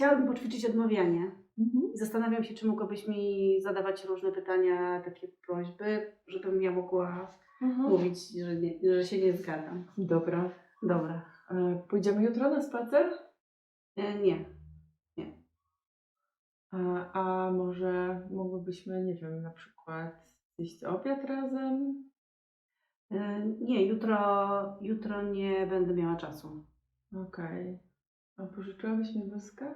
chciałabym poćwiczyć odmawianie. Mhm. Zastanawiam się, czy mogłabyś mi zadawać różne pytania, takie prośby, żebym ja mogła Mhm. mówić, że, nie, że się nie zgadzam. Dobra. Dobra. E, Pójdziemy jutro na spacer? E, nie. A, a może mogłybyśmy, nie wiem, na przykład zjeść obiad razem? E, nie, jutro, jutro nie będę miała czasu. Okej. A pożyczyłabyś mi bluzkę?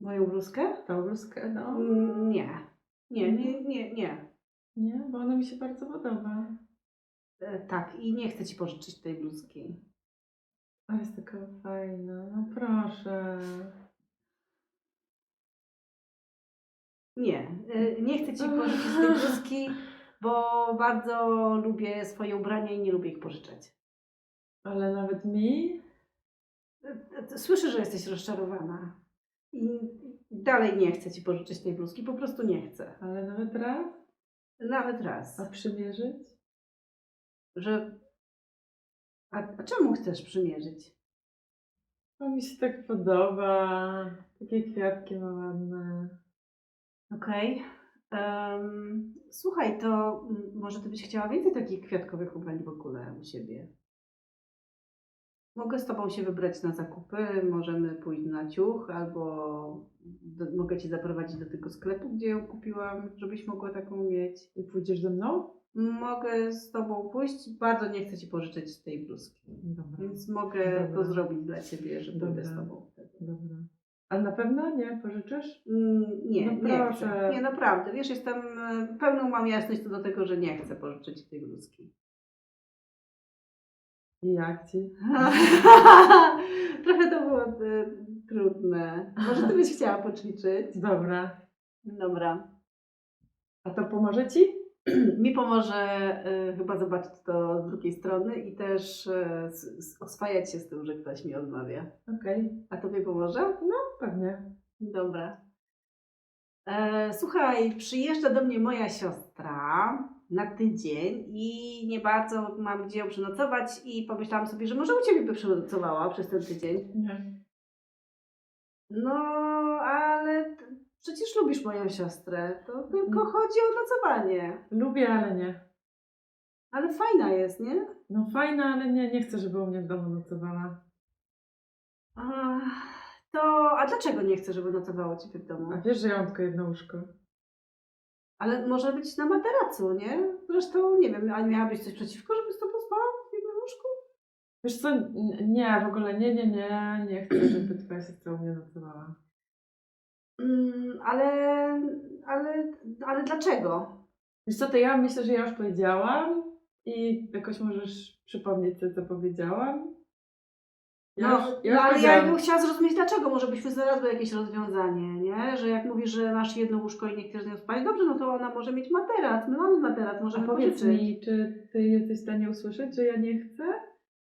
Moją bluzkę? Tą bluzkę, no. Mm, Nie. Nie, nie, nie, nie. Nie, bo ona mi się bardzo podoba. E, tak, i nie chcę ci pożyczyć tej bluzki. A jest taka fajna, no proszę. Nie, e, nie chcę ci pożyczyć tej bluzki, bo bardzo lubię swoje ubrania i nie lubię ich pożyczać. Ale nawet mi? Słyszę, że jesteś rozczarowana. I dalej nie chcę ci pożyczyć tej bluzki, po prostu nie chcę. Ale nawet raz? Nawet raz. A przymierzyć? Że. A, a czemu chcesz przymierzyć? Bo mi się tak podoba. Takie kwiatki ma ładne. Okej. Em, słuchaj, to może ty byś chciała więcej takich kwiatkowych ubrań w ogóle u siebie? Mogę z tobą się wybrać na zakupy, możemy pójść na ciuch, albo do, mogę cię zaprowadzić do tego sklepu, gdzie ją kupiłam, żebyś mogła taką mieć. I pójdziesz ze mną? Mogę z tobą pójść, bardzo nie chcę ci pożyczyć tej bluzki, Dobra. więc mogę Dobra. to zrobić dla ciebie, że pójdę z Dobra. tobą. Dobra. A na pewno nie pożyczysz? Mm, Nie, No nie chcę. Nie, naprawdę. Wiesz, jestem e, pełną mam jasność co do tego, że nie chcę pożyczyć tej bluzki. I jak ci? Trochę to było e, trudne. Może ty byś chciała poćwiczyć? Dobra. Dobra. A to pomoże ci? Mi pomoże e, chyba zobaczyć to z drugiej strony i też e, s- s- oswajać się z tym, że ktoś mi odmawia. Okej. A tobie pomoże? Pewnie. Dobra. E, słuchaj, przyjeżdża do mnie moja siostra na tydzień i nie bardzo mam gdzie ją przenocować i pomyślałam sobie, że może u Ciebie by przenocowała przez ten tydzień. Nie. No, ale przecież lubisz moją siostrę. To tylko Mm. chodzi o nocowanie. Lubię, ale nie. Ale fajna jest, nie? No fajna, ale nie, nie chcę, żeby u mnie w domu nocowała. Ach, to, a dlaczego nie chcę, żeby nocowała u Ciebie w domu? A wiesz, że ja mam tylko jedno łóżko. Ale może być na materacu, nie? Zresztą nie wiem, a miałabyś coś przeciwko, żeby z tobą spała w jednym łóżku? Wiesz co, nie, w ogóle nie, nie, nie, nie chcę, żeby twoja siostra u mnie nocowała. Mm, ale, ale, ale dlaczego? Wiesz co, to ja myślę, że ja już powiedziałam i jakoś możesz przypomnieć sobie, co powiedziałam. No, no ja już ale ja bym chciała zrozumieć dlaczego. Może byśmy znalazły jakieś rozwiązanie, nie? Że jak mówisz, że masz jedno łóżko i nie chcesz z nią spać, dobrze, no to ona może mieć materac. My mamy materac, A możemy powiedz pożyczyć. mi, czy ty jesteś w stanie usłyszeć, że ja nie chcę?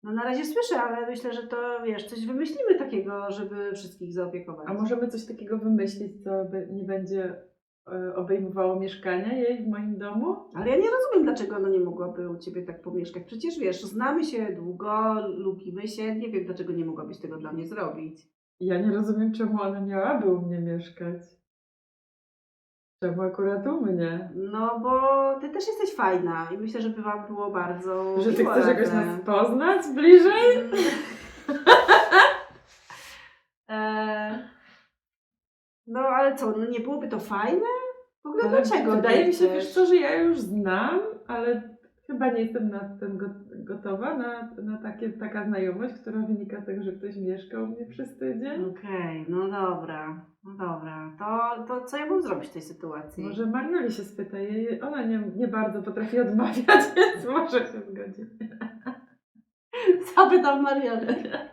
No na razie słyszę, ale myślę, że to, wiesz, coś wymyślimy takiego, żeby wszystkich zaopiekować. A możemy coś takiego wymyślić, co by nie będzie obejmowało mieszkania jej w moim domu? Ale ja nie rozumiem, dlaczego ona nie mogłaby u Ciebie tak pomieszkać. Przecież wiesz, znamy się długo, lubimy się. Nie wiem, dlaczego nie mogłabyś tego dla mnie zrobić. Ja nie rozumiem, czemu ona miałaby u mnie mieszkać. Czemu akurat u mnie? No, bo Ty też jesteś fajna i myślę, że by Wam było bardzo Że ty miło chcesz jakoś razem. nas poznać bliżej? ale co, no nie byłoby to fajne? W ogóle Ale dlaczego? Wydaje mi się, wiesz co, że ja już znam, ale chyba nie jestem na ten go- gotowa na, na takie, taka znajomość, która wynika z tego, że ktoś mieszka u mnie przez tydzień. Okej, no dobra, no dobra. To, to co ja mam zrobić w tej sytuacji? Może Marnoli się spyta, jej, ona nie, nie bardzo potrafi odmawiać, więc może się zgodzi. Zapytam Marianę.